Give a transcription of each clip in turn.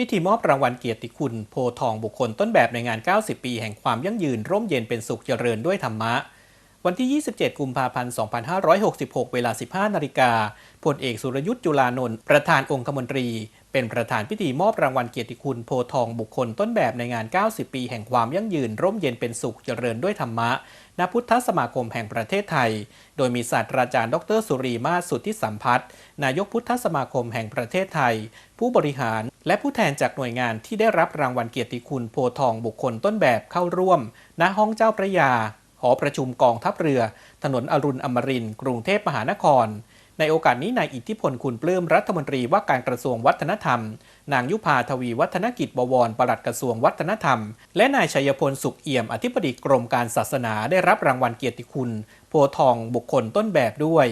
พิธีมอบรางวัลเกียรติคุณโพทองบุคคลต้นแบบในงาน 90 ปีแห่งความยั่งยืน ร่มเย็นเป็นสุขเจริญด้วยธรรมะ วันที่ 27 กุมภาพันธ์ 2566 เวลา 15 นาฬิกาพลเอกสุรยุทธ์จุลานนท์ประธานองคมนตรี เป็นประธานพิธีมอบรางวัลเกียรติคุณโพทองบุคคลต้นแบบในงาน 90 ปีแห่งความยั่งยืน ร่มเย็นเป็นสุขเจริญด้วยธรรมะ ณ พุทธสมาคมแห่งประเทศไทย โดยมีศาสตราจารย์ดรสุรีมาสุทธิสัมพัฒน์นายกพุทธสมาคมแห่งประเทศไทย ผู้บริหาร และผู้แทนจากหน่วยงานที่ได้รับรางวัลเกียรติคุณโพทองบุคคลต้นแบบเข้าร่วม ณ ห้องเจ้าพระยา หอประชุมกองทัพเรือ ถนนอรุณอมรินกรุงเทพมหานคร ในโอกาสนี้นายอิทธิพลคุณปลื้มรัฐมนตรีว่าการกระทรวงวัฒนธรรม นางยุพาทวีวัฒนกิจบวรปลัดกระทรวงวัฒนธรรม และนายชัยพลสุขเอี่ยมอธิบดีกรมการศาสนาได้รับรางวัลเกียรติคุณ โพทองบุคคลต้นแบบด้วย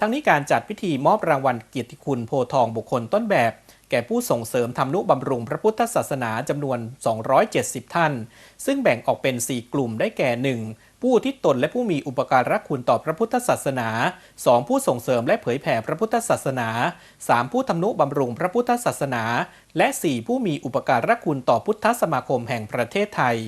ทั้งนี้การจัดพิธีมอบรางวัลเกียรติคุณโพทองบุคคลต้นแบบ แก่ผู้ส่งเสริมทำนุบำรุงพระพุทธศาสนาจำนวน 270 ท่าน ซึ่งแบ่งออกเป็น 4 กลุ่มได้แก่ 1. ผู้ที่ตนและผู้มีอุปการะคุณต่อพระพุทธศาสนา 2. ผู้ส่งเสริมและเผยแผ่พระพุทธศาสนา 3. ผู้ทำนุบำรุงพระพุทธศาสนา และ 4. ผู้มีอุปการะคุณต่อพุทธสมาคมแห่งประเทศไทย